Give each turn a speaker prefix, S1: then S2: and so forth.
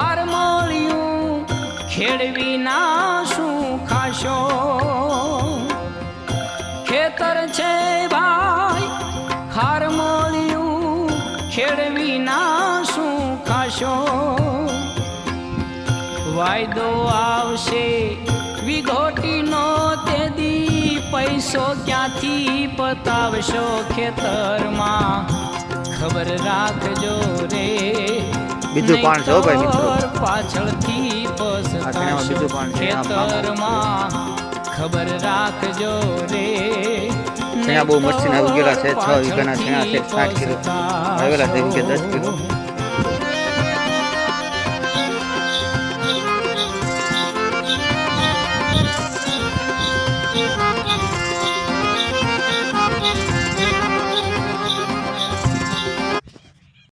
S1: હારમોલિયું ખેડવી ના શું ખાશો? ખેતર છે ભાઈ હારમોલિયું ખેડવી ના શું ખાશો? વાયદો આવશે વિઘોટીનો તેદી પૈસો ક્યાંથી પતાવશો ખેતરમાં? ખબર રાખજો રે
S2: બીજું પાણ છો ભાઈ મિત્રો.
S1: પાછળથી પસ્તાશો. ખેતરમાં ખબર રાખજો રે.
S2: બહુ બહુ આવી ઉગેલા છે છ વીઘાના છે સાત કિલો. આવેલા છે કે દસ કિલો.